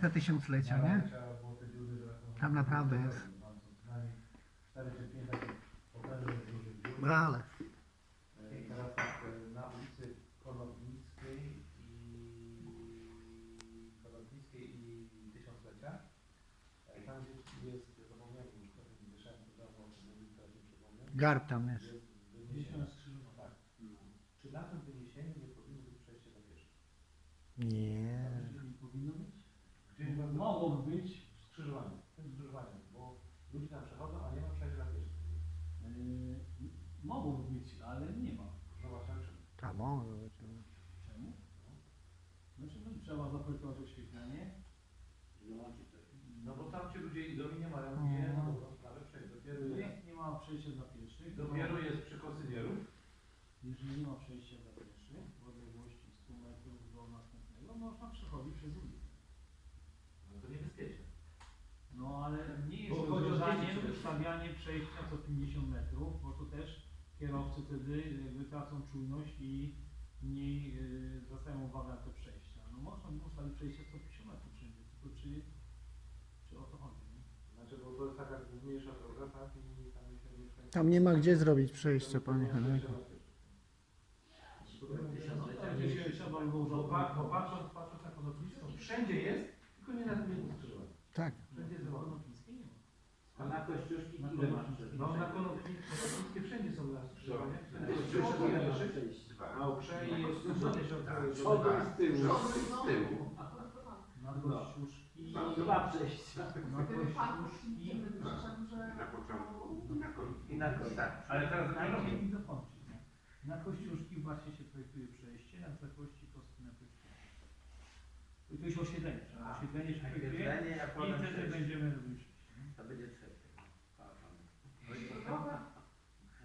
te tysiąclecia, nie? Tam naprawdę jest. Tam są co najmniej cztery czy pięć takich potężnych dużych dziur. No ale. E, I teraz tak, e, na ulicy Konopnickiej i Konopnickiej i Tysiąclecia. Tam gdzie jest, zapomniałem już, wyszedłem, to. Garb tam jest. Czy na tym wyniesieniu nie powinno być przejście dla pieszych? Nie powinno być? Gdzieś bardzo- Mogłoby być. Skrzyżowanie, w tym skrzyżowaniu, bo ludzie tam przechodzą, a nie ma przejścia dla pieszych. Yy, mogłoby być, ale nie ma. Zobaczymy czym. Tam może być. Czemu? Znaczy no, trzeba zaprojektować oświetlenie. No bo tam ci ludzie idą i nie mają Mhm. gdzie na dobrą sprawę przejść. Dopiero jest, Nie, nie ma przejścia dla pieszych. dopiero jest przy Kosynierów. Jeżeli nie ma przejścia dla pieszych w odległości 100 metrów do następnego, przechodzić przez ulicę. No to niebezpieczne. No ale nie jest Bo chodzi o rozwiązaniem dzieci przecież. stawianie przejścia co 50 metrów, bo to też kierowcy wtedy jakby tracą czujność i mniej yy, zwracają uwagę na te przejścia. No można ustawić przejście co 50 metrów wszędzie, tylko czy, czy o to chodzi? Nie? Znaczy, bo to jest taka główniejsza droga, tak? I tam się nie wszędzie- Tam nie ma gdzie zrobić przejścia, panie Henryku. No, gdzieś się trzeba by było Bo, pa, wszędzie jest, tylko nie na tym jednym skrzyżowaniu. Tak. Wszędzie jest Na nie ma. A na Kościuszki Na ile masz? No na Konopnickie, wszędzie są na. Na przejście pieszych, przejść? a uprzejmie jest 100 tysięcy Przodu i z tyłu. z tyłu. Na Kościuszki, Dwa przejścia. na Kościuszki Na początku, na końcu. I na końcu. Tak. Ale teraz dokończyć. nie? Na Kościuszki właśnie się projektuje przejście na wysokości kostki na Kościuszki. To jest oświetlenie, że A, oświetlenie się Oświetlenie, jak i potem wtedy będziemy robić? To będzie trzecie.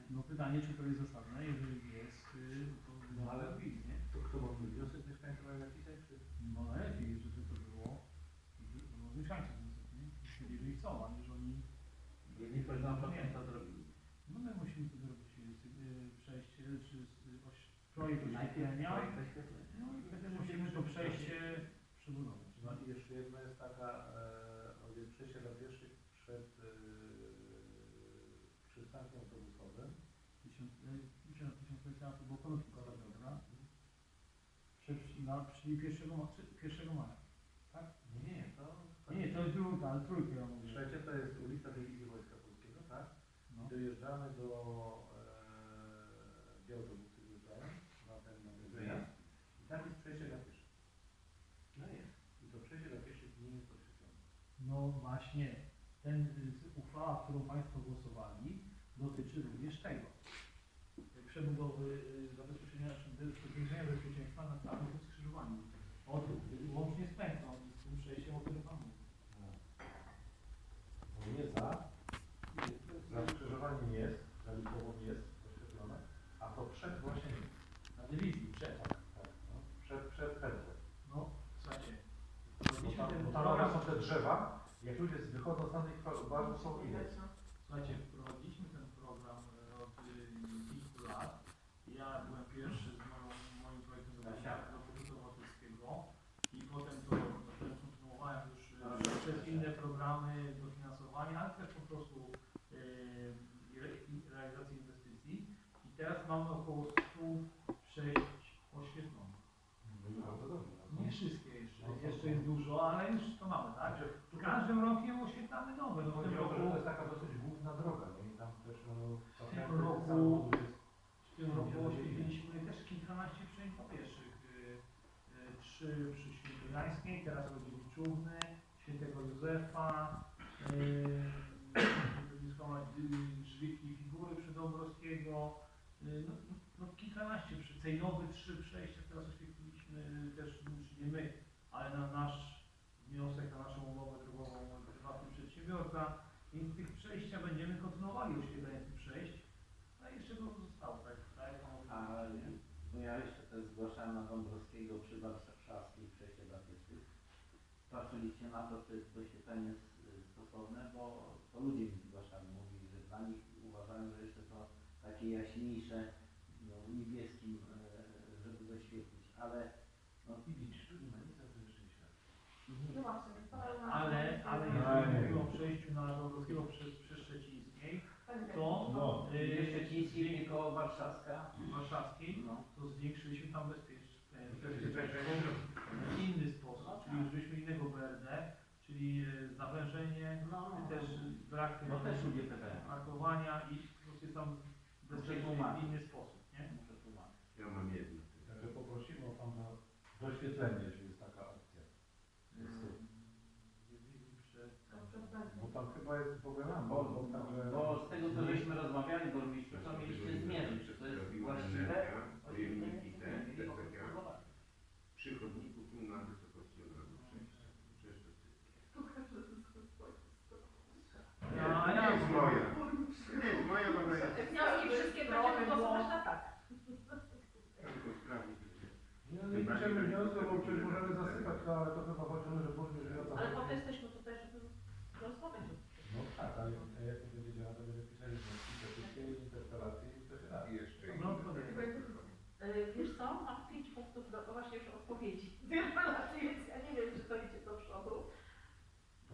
No pytanie, czy to jest zasadne, jeżeli jest, y, to No, ale- ale nie? To kto ma wniosek mieszkańców mają napisać, czy? No najlepiej, żeby to było no, mieszkańców, nie? Jeżeli chcą, a nie, że oni Jedni powiedzą, że to zrobili. No my musimy tu zrobić y, przejście, czy y, oś, projekt Najpierw oświetlenia, projekt oświetlenia. no i wtedy musimy to przejście przebudować. No i jeszcze jedna jest taka, e, o ile przejście dla pieszych przed e, przystankiem autobusowym. Tysiąc, y, tysiąc, tysiąclecia to było półtora dobra. Przed, na, czyli 1, ma, 1 maja. Nie, nie, to... Nie, to jest druga, ale trójkę ja mówię. Trzecie to jest ulica Dywizji Wojska Polskiego, tak? No. Dojeżdżamy do, e, gdzie autobusy wjeżdżają, na ten, na ten wyjazd. I tam jest przejście dla pieszych. No jest. I to przejście dla pieszych nie jest oświetlone. No właśnie, ten y, uchwała, którą Państwo głosowali, dotyczy również tego. Przebudowy y, zabezpieczenia, zwiększenia bezpieczeństwa na całym skrzyżowaniu. Od, łącznie z pętlą, z tym przejściem, o którym Pan mówi. No nie za, za skrzyżowaniem jest, za Lipową jest oświetlone, a to przed właśnie nie. Na dywizji, przed. Tak, no. Przed, przed Pętlem. No, słuchajcie, Bo wprowadziliśmy tam, ten bo tam program, są te drzewa, wychodzą z danych bardzo są widać. słuchajcie, wprowadziliśmy ten program e, od y, kilku lat. Ja byłem pierwszy z moją, moim projektem do do powiatu obywatelskiego i potem to potem kontynuowałem już e, przez inne programy dofinansowania, ale też po prostu e, re, i- realizacji inwestycji. I teraz mamy około 100 przejść oświetlonych. Bardzo dobrze. Nie wszystkie jeszcze, jeszcze jest dużo, ale już to mamy, tak? Znaczy, W każdym rokiem oświetlamy nowe. No w tym Chodzi o to, że to roku, jest taka dosyć główna droga, nie? I tam też no, W trochę tym roku- samochodów jest w tym roku oświetliliśmy też kilkanaście przejść dla pieszych. Y, y, Trzy Świętojańskiej, teraz Rodziewiczówny, Świętego Józefa, yy, Żwiki i Figury przy Dąbrowskiego. Y, No, no, no kilkanaście przy Cejnowy, trzy przejścia teraz oświetliliśmy też, znaczy nie my, ale na nasz wniosek, na naszą umowę drogową prywatny przedsiębiorca. Więc tych przejścia będziemy kontynuowali oświetlenie tych przejść. A jeszcze go zostało, tak? tak mówił. A ja jeszcze też zgłaszałem na Dąbrowskiego przy Warszawskiej przejście dla pieszych. Patrzyliście na to, doświetlenie jest y, stosowne, bo to ludzie mi zgłaszali, mówili, że dla nich uważają, że jeszcze to takie jaśniejsze, no, niebieskim, e, żeby doświetlić, ale no, to świadczy. No to Ale, ale jeżeli mówimy o przejściu na Dąbrowskiego przy, przy Szczecińskiej, to No. y, Nie Szczeciński, tylko Warszawska. warszawskiej, No. to zwiększyliśmy tam bezpieczeństwo w inny sposób, czyli użyliśmy innego BRD, czyli y, zawężenie, No, no. też brak No też ludzie pytają. parkowania i po prostu jest tam bezpiecznie w inny sposób, nie? Ja mam jedno. Także poprosimy o Pana doświetlenie, jeśli jest taka opcja. Bo tam chyba jest powielane. Bo, bo z tego co żeśmy rozmawiali, burmistrzu, to mieliście zmierzyć, czy to jest właściwe. Pojemniki te, Mieli te, po prostu te, zobaczyć. przy chodniku tu na wysokości od razu przejścia. Przecież to jest... A Nie ja jest moja. Nie jest moja, bo to jest... Wnioski wszystkie będziemy głosować na tak. Tylko sprawdzić. Nie, nie piszemy wniosku, bo przecież możemy zasypać, no, ale to chyba chodzi o to, że burmistrz wie o co Ale po to chodzi. jesteśmy tutaj, żeby rozmawiać. No tak, ale jak to będzie działać, to będzie pisali wnioski, petycje, interpelacje i to się da. I jeszcze No, inny. to Yy, Wiesz co, mam pięć punktów do, właśnie już odpowiedzi. Więc ja nie wiem, czy to idzie do przodu.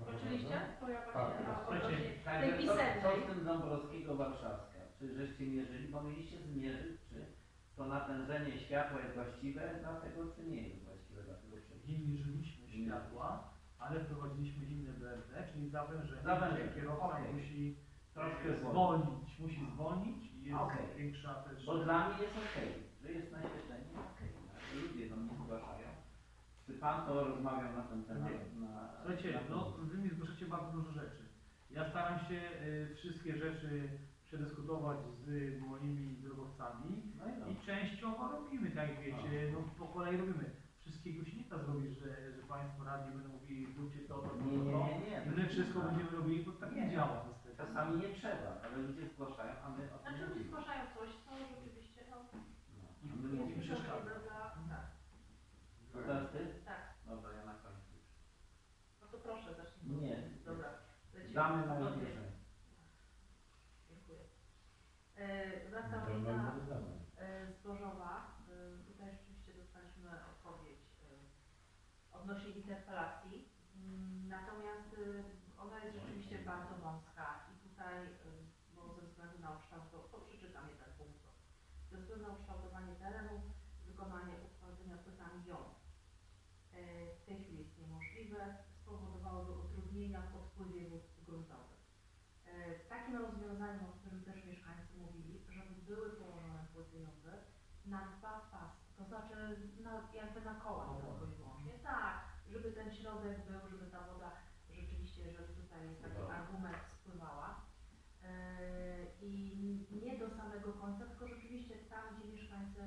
Skończyliście? To ja właśnie Tak, a, słuchajcie, odnośnie tej co, pisemnej. z tym Dąbrowskiego Warszawska? Czy żeście mierzyli? Bo mieliście zmierzyć, czy to natężenie światła jest właściwe dla tego, czy nie jest właściwe dla tego przebiegu? nie mierzyliśmy światła, ale wprowadziliśmy inne BRD, czyli zawężenie, Zawężenie, okej. musi Troszkę zwolnić. zwolnić, musi zwolnić i jest Okej. większa też... Bo dla mnie jest okej, że jest naświetlenie, okej, ale ludzie do mnie zgłaszają. Czy Pan to rozmawiał na ten temat? Na, Słuchajcie, na no wy mi zgłaszacie bardzo dużo rzeczy. Ja staram się y, wszystkie rzeczy przedyskutować z moimi drogowcami no i i dobrze. częściowo robimy, tak jak wiecie, no po kolei robimy. Wszystkiego się nie da zrobić, że, że Państwo radni będą mówili zróbcie to, to, to, Nie, nie, to, nie, nie. i my wszystko będziemy robili, bo tak nie Nie. działa niestety. Czasami nie trzeba, ale ludzie zgłaszają, a my o tym Znaczy, ludzie mówimy. zgłaszają coś, co rzeczywiście, no, No, a my nie mówimy. przeszkadza. Prawda? Tak, To teraz Ty? tak. Dobra, ja na końcu. No to proszę, zacznijmy. Nie. Dobra. lecimy. Damy na rozwiązanie. Dziękuję. E, Wracamy To na mamy wydawane. e, Zbożowa. E, Tutaj rzeczywiście dostaliśmy odpowiedź e, Mm, Natomiast e, ona jest rzeczywiście bardzo wąska i tutaj, e, bo ze względu na ukształtowanie, to przeczytam jeden punkt. Ze względu na ukształtowanie terenu, wykonanie utwardzenia płytami jon e, w tej chwili jest niemożliwe, spowodowałoby utrudnienia w odpływie wód gruntowych. E, Takim rozwiązaniem, o którym też mieszkańcy mówili, żeby były położone płyty na dwa pasy, to znaczy na, jakby na kołach tylko i wyłącznie. Tak, żeby ten środek był, żeby ta woda rzeczywiście, jeżeli tutaj jest taki Dobra. argument, spływała. E, I nie do samego końca, tylko rzeczywiście tam, gdzie mieszkańcy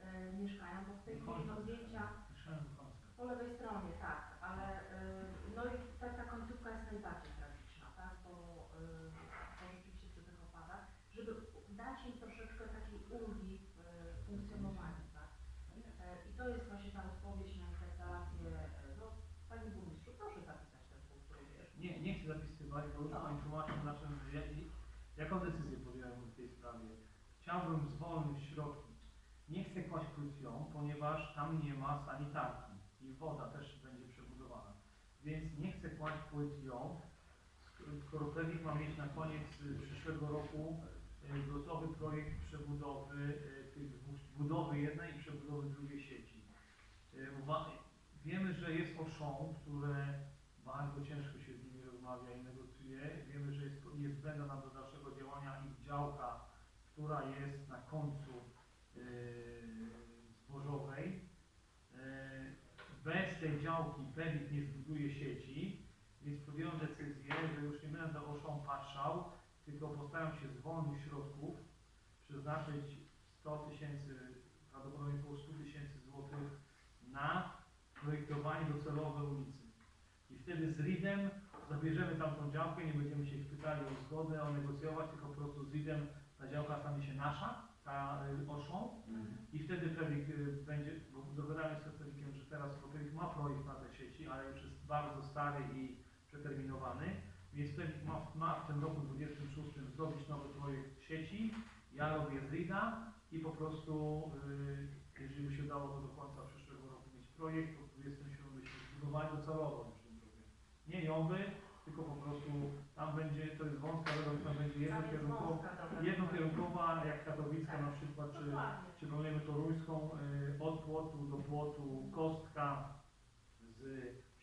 e, mieszkają, bo w tej chwili no, zdjęcia Słyszałem końca. po lewej stronie, tak, ale y, no i ta, ta końcówka jest najbardziej tragiczna, tak, bo y, to rzeczywiście przy tych opadach, żeby dać im troszeczkę takiej ulgi w y, funkcjonowaniu, tak. E, I to jest właśnie ta odpowiedź na interpelację, e, no Panie Burmistrzu, proszę zapisać ten punkt również. Nie, nie chcę zapisywać, bo już Pani tłumaczył na czym, jak, jaką decyzję podjąłem w tej sprawie. Chciałbym zwolnić środki. Nie chcę kłaść krótką, ponieważ tam nie ma sanitarki i woda też będzie przebudowana. Więc nie chcę kłaść płyt ją. Koropewik ma mieć na koniec przyszłego roku gotowy projekt przebudowy, y, tych budowy jednej i przebudowy drugiej sieci. Uwa- Wiemy, że jest Auchan, które bardzo ciężko się z nimi rozmawia i negocjuje. Wiemy, że jest niezbędna do dalszego działania ich działka, która jest na końcu yy, zbożowej. Bez tej działki pewnie nie zbuduje sieci, więc podjąłem decyzję, że już nie będę Auchan patrzał, tylko postaram się zwolnić środków, przeznaczyć 100 tysięcy, prawdopodobnie około 100 tysięcy złotych na projektowanie docelowe ulicy. I wtedy z RID-em zabierzemy tamtą działkę, nie będziemy się ich pytali o zgodę, o negocjować, tylko po prostu z RID-em ta działka stanie się nasza, ta y, oszą Mhm. i wtedy Pewik y, będzie, bo dogadałem się z Pewikiem, że teraz Pewik ma projekt na te sieci, ale już jest bardzo stary i przeterminowany, więc ma, ma w tym roku 26 zrobić nowy projekt sieci, ja robię z RID-a i po prostu, y, jeżeli by się udało to do końca przyszłego roku mieć projekt, to w 27 byśmy zbudowali docelowo już nie jowy, tylko po prostu tam będzie, to jest wąska droga, tam będzie jednokierunkowa, jednokierunkowa jak katowicka na przykład, czy, czy planujemy toruńską, y, od płotu do płotu, kostka z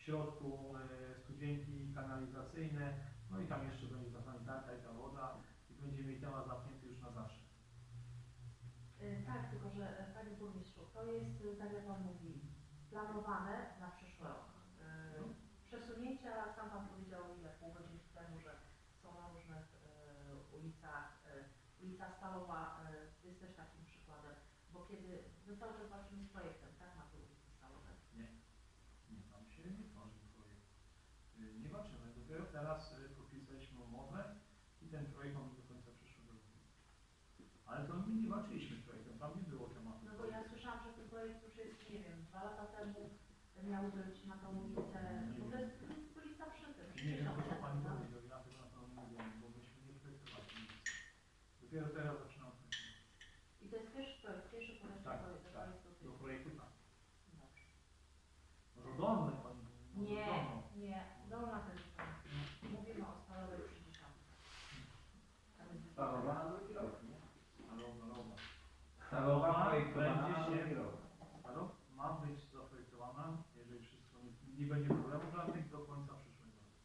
w środku y, studzienki kanalizacyjne, no i tam jeszcze będzie ta sanitarka i ta woda i będziemy mieli temat zamknięty już na zawsze. Y, Tak, tylko że e, Panie Burmistrzu, to jest, y, tak jak Pan mówi, planowane na przyszły rok. Y, Przesunięcia, sam Pan powiedział ile pół godziny temu, że są na różnych ulicach. Ulica Stalowa jest też takim przykładem, bo kiedy my cały czas walczymy z projektem, tak, na tej ulicy Stalowej. Nie, tam się nie tworzy projekt. Y, Nie walczymy, dopiero teraz y, podpisaliśmy umowę i ten projekt ma być do końca przyszłego roku. Ale to my nie walczyliśmy z projektem, tam nie było tematu. No bo ja słyszałam, że ten projekt już jest, nie wiem, dwa lata temu miał być na tą ulicę, bo to jest ulica przy tym, przy Nie wiem, to co księżycu, Pani tak? powiedział, ja tego na pewno nie mówiłem, bo myśmy nie projektowali nic. Dopiero teraz zaczynam projektować. I to jest pierwszy projekt, pierwszy projekt Tak, do projektu. tak. projektu Do tych- projektu tak. Dobrze. Może dolne Pani mówi, może Nie, dolną. nie, dolna to jest tam. Mówimy o stalowej przy dziesiątce. Tam jest Stalowa na drugi rok, nie? Stalowa, rowa. Stalowa projektowana na będzie się- drugi rok. Stalow ma być zaprojektowana, jeżeli wszystko nie, nie będzie problemu żadnych do końca przyszłego roku.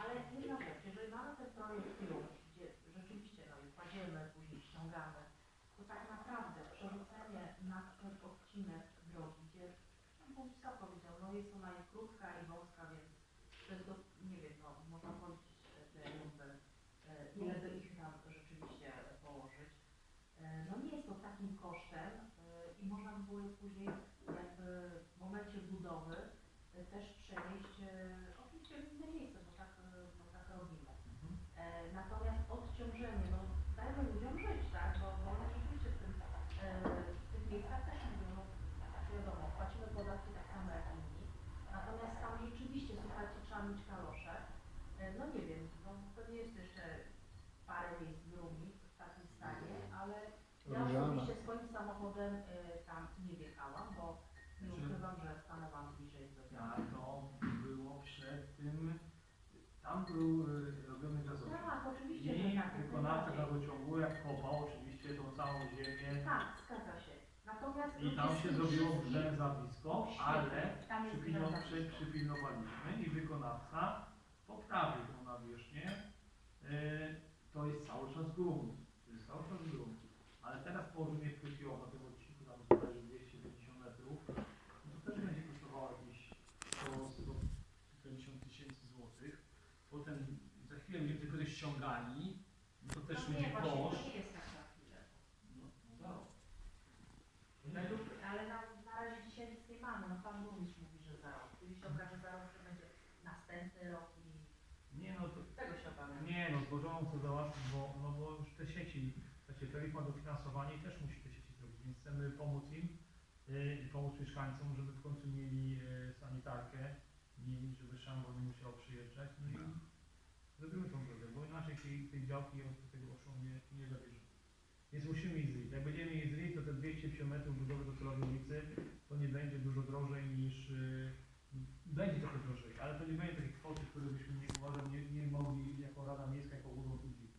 Ale jedna rzecz, jeżeli mamy ten projekt już, gdzie rzeczywiście no i kładziemy, później ściągamy, to tak naprawdę przerzucenie na ten odcinek drogi, gdzie pan Bogusław powiedział, no jest ona i krótka i wąska, więc to jest do, nie wiem, no można policzyć e, te jakby, e, ile by ich tam rzeczywiście położyć. E, No nie jest to takim kosztem e, i można by było je później jakby w momencie budowy e, też przenieść e, oczywiście w inne miejsce, bo tak, e, bo tak robimy. Mhm. Natomiast odciążenie, no dajmy ludziom żyć, tak, bo, bo one rzeczywiście w, tym, e, w tych miejscach też mówią, no wiadomo, płacimy podatki tak samo jak inni, natomiast tam rzeczywiście, słuchajcie, trzeba mieć kalosze. E, No nie wiem, no to nie jest jeszcze parę miejsc w Rumi w takim stanie, ale ja Różana. osobiście swoim samochodem e, tam nie wjechałam, bo nie Znaczy- ukrywam, że stanęłam bliżej do Tak, to było przed tym, tam był robiony gazociąg. Tak, oczywiście, I że tak. wykonawca gazociągu, jak kopał oczywiście tą całą ziemię Tak, zgadza się. Natomiast i tam się zrobiło wszystkim- brzęza blisko, O, świetnie. ale Tam jest przypilno, brzęza przy, blisko. przypilnowaliśmy i wykonawca poprawił tą nawierzchnię. Y, to jest cały czas grunt, to jest cały czas grunt. Ale teraz położenie płytiowe na tym odcinku, tam jest bodajże 250 metrów, no to też będzie kosztowało jakieś 100, 150 tysięcy złotych. Potem za chwilę będziemy tylko coś ściągali, no to też no będzie nie, właśnie to koszt. nie jest tak chwilę. No, no. Według, ale na, na razie dzisiaj nic nie mamy. No Pan Burmistrz mówi, że za rok. Kiedy się okaże za rok, że będzie następny rok i Nie no, to, tego się obawiam. nie no, złożoną chcę załatwić, bo, no bo już te sieci, znaczy Telif ma dofinansowanie i też musi te sieci zrobić, więc chcemy pomóc im yy, i pomóc mieszkańcom, żeby w końcu mieli yy, sanitarkę, mieli, żeby szambo nie musiał przyjeżdżać, no i zrobimy tą drogę, bo inaczej tej, tej działki od tego oszą nie, nie zabierze. Więc musimy jej zryć. Jak będziemy jej zryć, to te 250 metrów budowy docelowej ulicy to nie będzie dużo drożej niż yy, będzie trochę drożej, ale to nie będzie takiej kwoty, które byśmy nie uważam, nie, nie mogli jako Rada Miejska, jako Urząd Udzielić.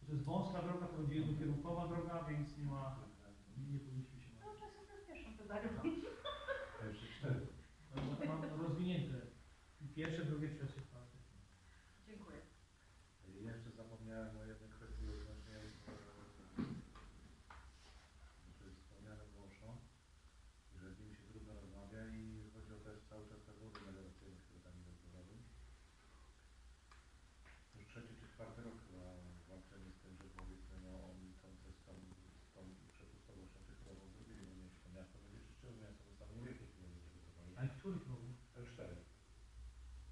To to jest wąska droga, to będzie jednokierunkowa droga, więc nie ma, nie, nie powinniśmy się No martwić. czasem też pierwszą pytanie. To jeszcze cztery. Mam mam rozwinięte. Pierwsze, drugie, trzecie, czwarte. Dziękuję. Jeszcze zapomniałem o jednej kwestii odnośnie e, znaczy wspomnianym Łoszo, że z nim się trudno rozmawia i chodzi o też cały czas te wody melioracyjne, które tam idą do wody. Już trzeci czy czwarty rok chyba walczymy z tym, że powiedzmy no oni tą, z tą, z tą przepustowością cyfrową zrobili, miasto będzie czyszczyło, miasto zostało niewielkie pieniądze, żeby to zrobić. Ale który problem? L4.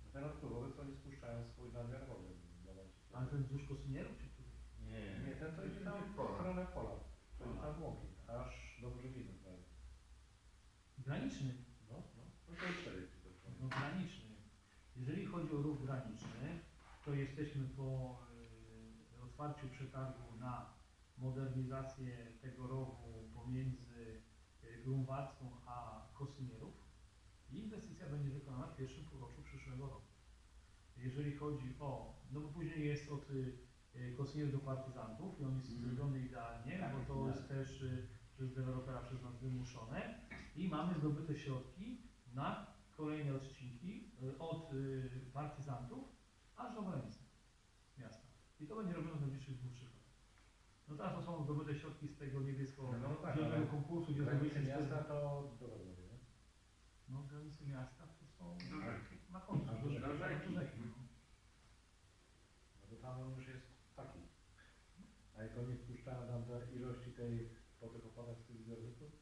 No ten odpływowy, co oni spuszczają swój nadmiar wody. w Ale jest wzdłuż kosmierów, czy który? Nie, Nie, ten to idzie tam w Pola. stronę pola. To jest tam Łąki, aż do Brzewiny prawie. Graniczny. No, no. No to jest cztery ci to No graniczny. Jeżeli chodzi o ruch graniczny, to jesteśmy po y, otwarciu przetargu na modernizację tego rowu pomiędzy Grunwaldzką a Kosmierów. I inwestycja będzie wykonana w pierwszym półroczu przyszłego roku. Jeżeli chodzi o, no bo później jest od y, y, Kosinier do partyzantów i on jest Mhm. zrobiony idealnie, Tak, bo to jest też y, przez dewelopera przez nas wymuszone i mamy zdobyte środki na kolejne odcinki od partyzantów aż do granicy miasta. I to będzie robione w najbliższych dwóch, trzech. No teraz to są zdobyte środki z tego niebiesko-zielonego No tak, ale konkursu, gdzie granice zdobyliśmy miasta to dobra mówię, nie? No granice miasta to są na końcu. Do rzeki. do rzeki, no. No bo tam on już jest taki. A jak oni wpuszczają tam te ilości tej, po tych opadach z tych zbiorników,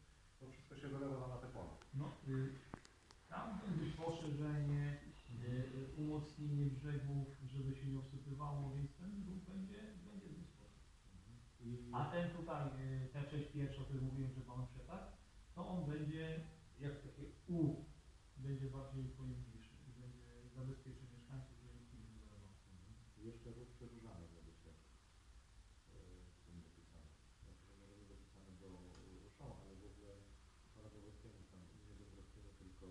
to wszystko się wylewa na te pola. No, y, tam będzie poszerzenie, y, y, umocnienie brzegów, żeby się nie obsypywało, więc ten dróg będzie, będzie dyspozycji. I A ten tutaj, y, ta część pierwsza, o której mówiłem, że mamy przetarg, to on będzie jak takie U, będzie bardziej pojemniejszy i będzie zabezpieczył mieszkańców, że nie będzie. I jeszcze ruch przedłużany ma być też e, z tym dopisany. Znaczy, że nie będzie dopisany do Ruszą, ale w ogóle pana Dąbrowskiego tam, nie Dąbrowskiego, tylko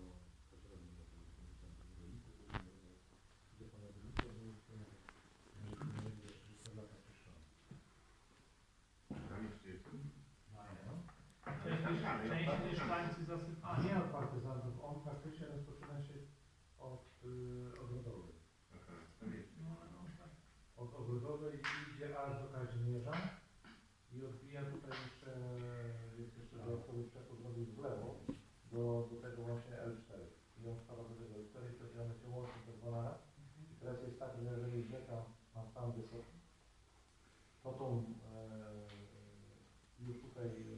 pośrednio do tego tam rolników, gdzie pana rolników był że nie będzie 30 lat oczyszczony. Tam jeszcze jest. Mają. Część, miesz- część mieszkańcy A zasypali. nie od partyzantów, on faktycznie rozpoczyna się od y, ogrodowej. Taka stawieczna. No, no, tak. Od ogrodowej idzie aż do Kazimierza i odbija tutaj jeszcze, jest jeszcze dodatkowy przepływ robi w lewo do, do tego właśnie L4. I on wpada do tego L4 i wtedy one się łączą te dwa naraz. I teraz jest tak, że jeżeli rzeka ma stan wysoki, to tą e, już tutaj e,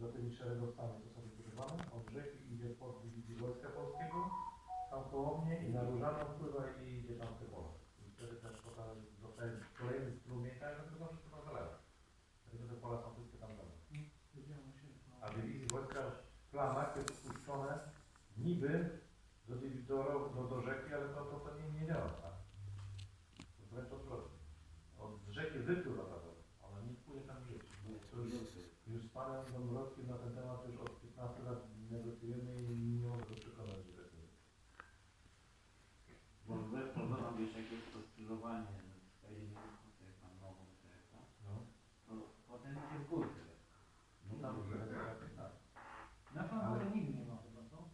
za tymi szeregowcami, co są wybudowane, od rzeki idzie pod dywizji Wojska Polskiego, tam koło mnie i na Różaną wpływa i idzie tam w te pola. I wtedy też potem zostaje kolejny strumień, tak, że to wszystko tam zalewa. Dlatego te pola są wszystkie tam zalewa. Wiedziałem się, no. A dywizji Wojska w planach jest spuszczone niby do, dywi- do, do, do rzeki, ale to, to, to nie, nie działa, tak? Wręcz odwrotnie. Od rzeki wypływa ta woda, ona nie wpłynie tam w życie. To już, już z panem Dąbrowskim na ten temat już od 15 lat negocjujemy i nie mogę go przekonać, że tak jest. Bo wbrew pozorom, wiesz, jak jest to skrzyżowanie z Kazimierzycą, to jak tam nową rzeką, No. to potem idzie w górkę. No tam tak, tak. Na Fanole nigdy nie ma chyba, co?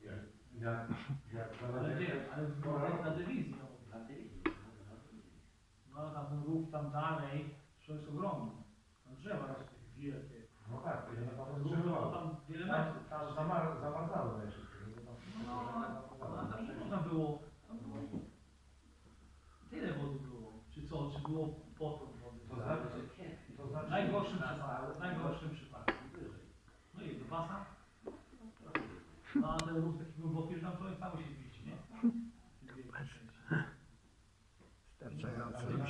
Jest. Jak, jak Ale nie, ale w- na, na dywizji. No. Na dywizji, no, na. No ale tam ten rów tam dalej, to jest ogromny. Tam drzewa jest takie wielkie. No tak, to ja tam Rów to strzelałem. tam wiele Tam, metrów. tam zamar, zamarzało najszybciej. bo tam wszystko No, ale tam nie można było, tam było, tyle wody było. Czy co, czy było potop wody? To znaczy, to W znaczy, najgorszym przypadku, w najgorszym przypadku. Wyżej. No i basen. No a ten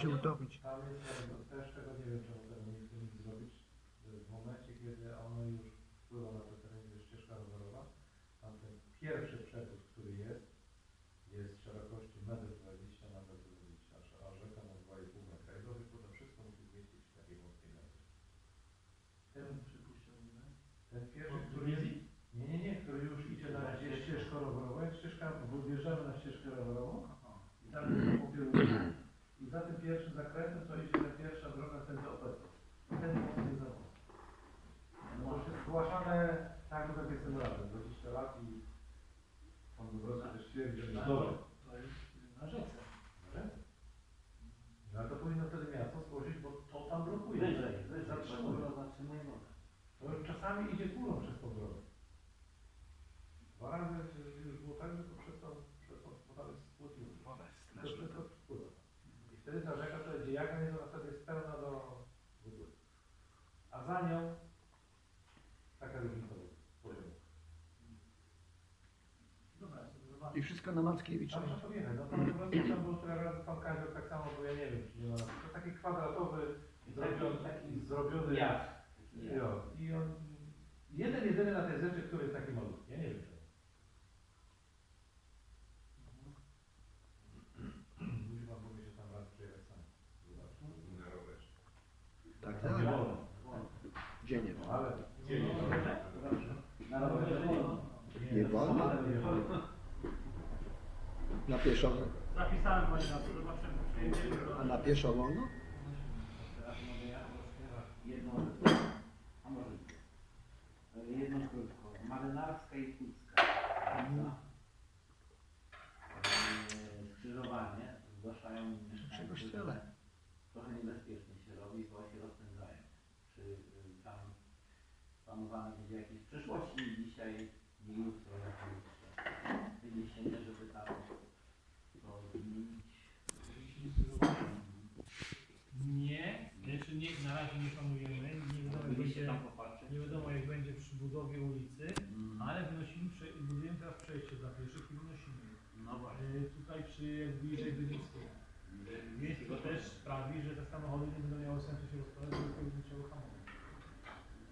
желтович I wszystko na Mackiewicza. Tam trzeba pojechać, no pan tam był tyle razy pan Kazio tak samo, bo ja nie wiem, czy nie ma. To taki kwadratowy, zrobiony, taki zrobiony. Ja. Jo, I on, jeden jedyny na tej rzeczy, który jest taki malutki, ja nie wiem czemu. Musi pan mówi, że tam raz przyjechać sam. Zobaczyć. Na rowerze. Tak, Tam nie tak. wolno. Gdzie nie? Ale Gdzie nie? No, Na rowerze wolno. Na pieszo, Zapisałem Panie na to, zobaczymy. A na pieszo wolno? Teraz mogę ja jedną rzecz. A może nie. E, jedną krótko. Marynarska i Pucka. Prawda? E, Skrzyżowanie zgłaszają kościele. że trochę niebezpiecznie się robi, bo się rozpędzają. Czy y, tam planowane będzie jakieś w przyszłości dzisiaj, jutro, jakieś wyniesienie, żeby tam to zmienić? Nie, znaczy nie, na razie nie planujemy, nie wiadomo jak będzie, tam nie wiadomo jak będzie przy budowie ulicy, Mm, ale wynosimy, prze, budujemy teraz przejście dla pieszych i wynosimy. je. No właśnie. E, tutaj przy jak bliżej Wybickiego. Więc to też sprawi, że te samochody nie będą miały sensu się bo tylko będą musiały hamować.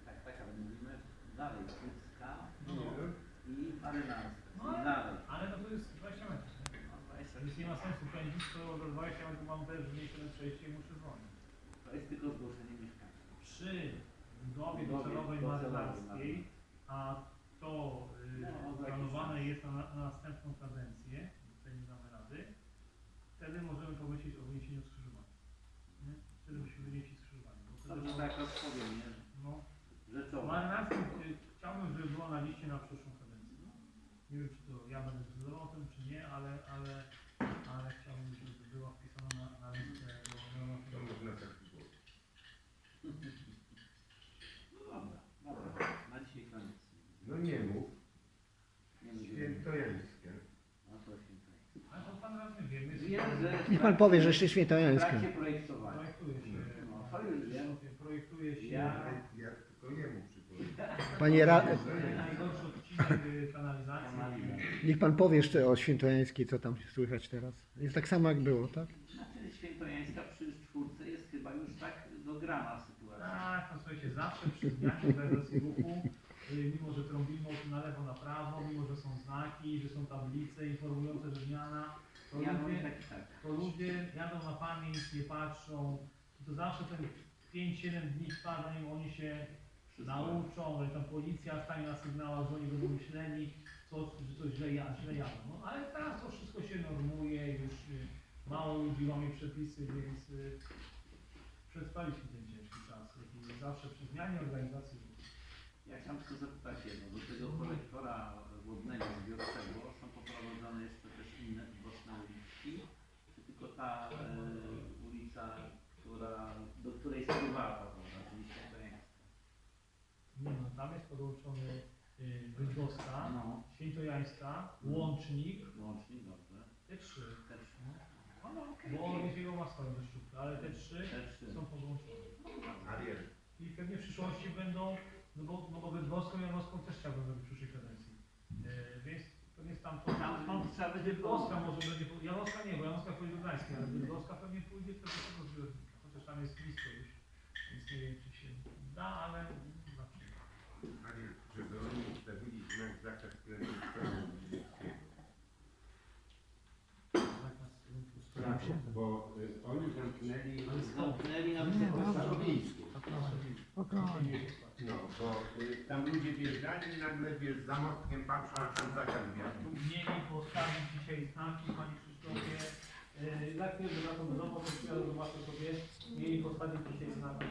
Tak, tak, ale mówimy dalej, Pucka No. i Marynarska, No, ale- dalej. Ale no to jest 20 metrów. nie? No, Więc nie ma sensu pędzić, to do 20 metrów mam też mniejsze na przejście i muszę jest tylko zgłoszenie mieszkańców. Przy budowie Budowie docelowej docelowej marynarskiej, a to y, No, za jakiś planowane jest na, na następną kadencję, tutaj nie damy rady, wtedy możemy pomyśleć o wyniesieniu skrzyżowania. Nie? Wtedy musimy wynieść skrzyżowanie. Bo wtedy Dobrze, tak nie? no, Rzeczowo. marynarski y, chciałbym, żeby była na liście na przyszłą kadencję. Nie wiem, czy to ja będę decydował o tym, czy nie, ale, ale chciałbym, żeby była wpisana na, na listę do, do, To do, można tak było. No dobra, dobra. Na dzisiaj koniec. No nie mów. Nie będziemy. Świętojańskie. No to świętojańskie. Ale to pan radny wie, my Wiem, że jest Niech pan powie, że jeszcze w świętojańskie. trakcie projektowania. Projektuje się. No, to już wiem. Projektuje się Ja- Ja tylko jemu przypomnę. Panie ra... najgorszy odcinek y, kanalizacji. Niech pan powie jeszcze o świętojańskiej, co tam słychać teraz. Jest tak samo jak było, tak? Znaczy świętojańska przy czwórce jest chyba już tak dograna sytuacja. Tak, no słuchajcie, zawsze przy zmianie organizacji ruchu, y, mimo że trąbimy od na lewo, na prawo, mimo że są znaki, że są tablice informujące, że zmiana, Ja ludzie, tak tak. to ludzie jadą na pamięć, nie patrzą. To zawsze ten 5-7 dni trwa, zanim oni się nauczą, że tam policja stanie na sygnałach, że oni będą myśleli, co, że to źle, ja- źle jadą. No, ale teraz to wszystko się normuje, już y, mało ludzi łamie przepisy, więc y, przetrwaliśmy ten ciężki czas. I zawsze przy zmianie organizacji. Ja chciałem tylko zapytać jedno, do tego kolektora wodnego zbiorczego są poprowadzone jeszcze też inne boczne uliczki, czy tylko ta e, ulica, która, do której spływała ta woda, czyli Świętojańska? Nie no, tam jest podłączony y, Bydgoska, No, Świętojańska, Łącznik, łącznie, dobrze. te trzy. Też, No, no, bo Olwiego ma swoją deszczówkę, ale te trzy też trzy. są podłączone. Ariel. I pewnie w przyszłości będą, no bo, no bo Bydgoską i Janowską też chciałbym robić w przyszłej kadencji. E, więc pewnie stamtąd, Tam trzeba będzie Bydgoska może będzie, po- Janowska nie, bo Janowska pójdzie do Gdańska, ale Bydgoska pewnie pójdzie do tego zbiornika, chociaż tam jest blisko już, więc nie wiem czy się da, ale zobaczymy. Ariel, żeby oni ustawili znak zakaz skrętu w prawo. Tak. Bo y, oni zamknęli Zamknęli na dobrze. Starowiejskie. Spokojnie. No, bo y, tam ludzie wjeżdżali i nagle wiesz, za mostkiem patrzą, a tam zakaz wjazdu. Mieli postawić dzisiaj znaki, Panie Krzysztofie, e, jak nie wracam do domu, to przyjadę zobaczę sobie, mieli postawić dzisiaj znaki.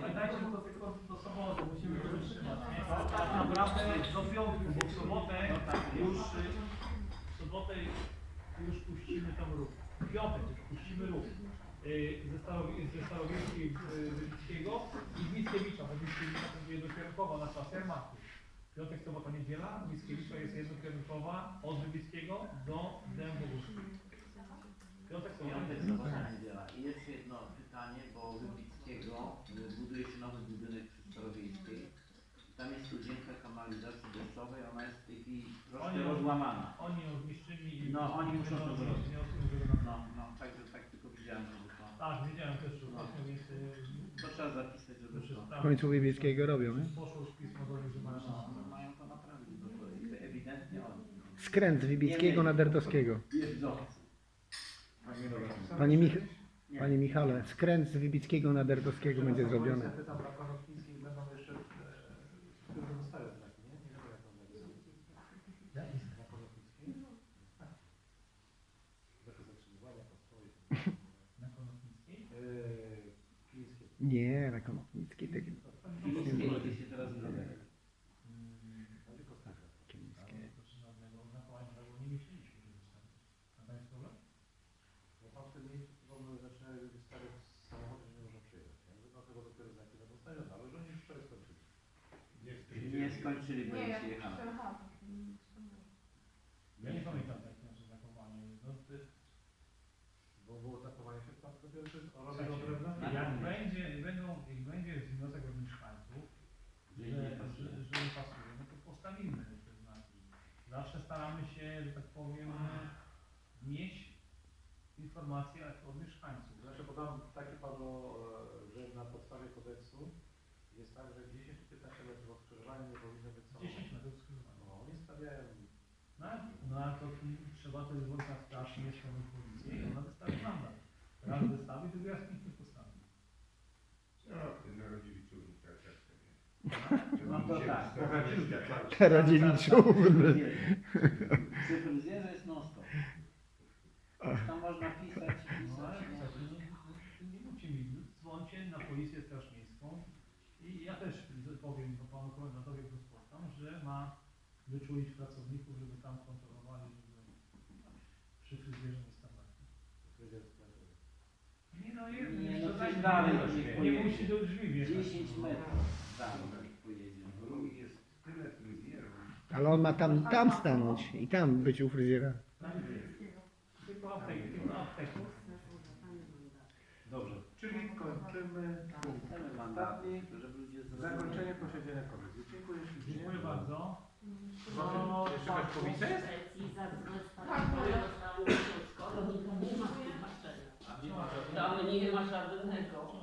Pamiętajcie to tylko do soboty, musimy to wytrzymać, nie? Tak naprawdę do piątku, bo w sobotę już, y, w sobotę już puścimy tam ruch. W piątek już puścimy ruch. Y, Ze, Starowi- ze Starowiejskiej y, Wybickiego i z Mickiewicza, bo Mickiewicza to będzie jednokierunkowa na czas Jarmarku. Piątek, sobota, niedziela, Mickiewicza jest jednokierunkowa od Wybickiego do Dębogórska. Piątek, sobota, niedziela. I jeszcze jedno pytanie, bo Wybickiego y, buduje się nowy budynek przy Starowiejskiej. Tam jest studzienka kanalizacji deszczowej, ona jest w tej chwili troszkę Oni- rozłamana. Oni ją zniszczyli No, oni muszą to zrobić. wniosku, żeby nam No, no, także tak tylko widziałem, żeby to... Tak, wiedziałem też, że ostatnio, więc y, To trzeba zapisać, żeby to... W końcu Wybickiego robią, nie? Poszło już pismo do nich, że mają No, no, mają to naprawić, bo to jest ewidentnie oni. Skręt z Wybickiego na Derdowskiego. Jeżdżący. Panie, Mich Nie. Panie Michale, skręt z Wybickiego na Derdowskiego będzie zrobiony. Nie, na Konopnickiej. Tak, nie, Nie skończyli, bo ja nie pamiętam takiego zachowania. No, bo było zachowanie się pan dopiero przez staramy się, że tak powiem, mieć informacje od mieszkańców. Znaczy, bo tam takie padło, e, że na podstawie kodeksu jest tak, że 10 czy 15 metrów od skrzyżowania nie powinno być samochodu. 10 metrów skrzyżowania. No, oni stawiają No, no ale to trzeba to na straż miejską i policję i ona wystawi mandat. Raz wystawi, drugi raz nikt nie postawi. No, ty narodziliście już tak jak sobie. No to tak. Radziewiczu. Cyfryzjerze jest non stop. Tam można pisać, No ale pisać. no, nie mówcie mi, dzwońcie na policję straż miejską i ja też powiem to panu komendantowi, jak go spotkam, że ma wyczulić pracowników, żeby tam kontrolowali, żeby przy fryzjerze nie fryzjerskie. Nie no, nie, Nie, no to coś nie, dalej nie, musi do drzwi wjechać. 10 metrów dalej pojedziemy. W Rui jest tyle fryzjerów. Ale on ma tam, tam stanąć i tam być u fryzjera. Tak. Dobrze, czyli kończymy zrozumieli. zakończenie posiedzenia komisji. Dziękuję ślicznie. Dziękuję bardzo. No, jeszcze jakaś komisja jest? Tam nie ma żadnego.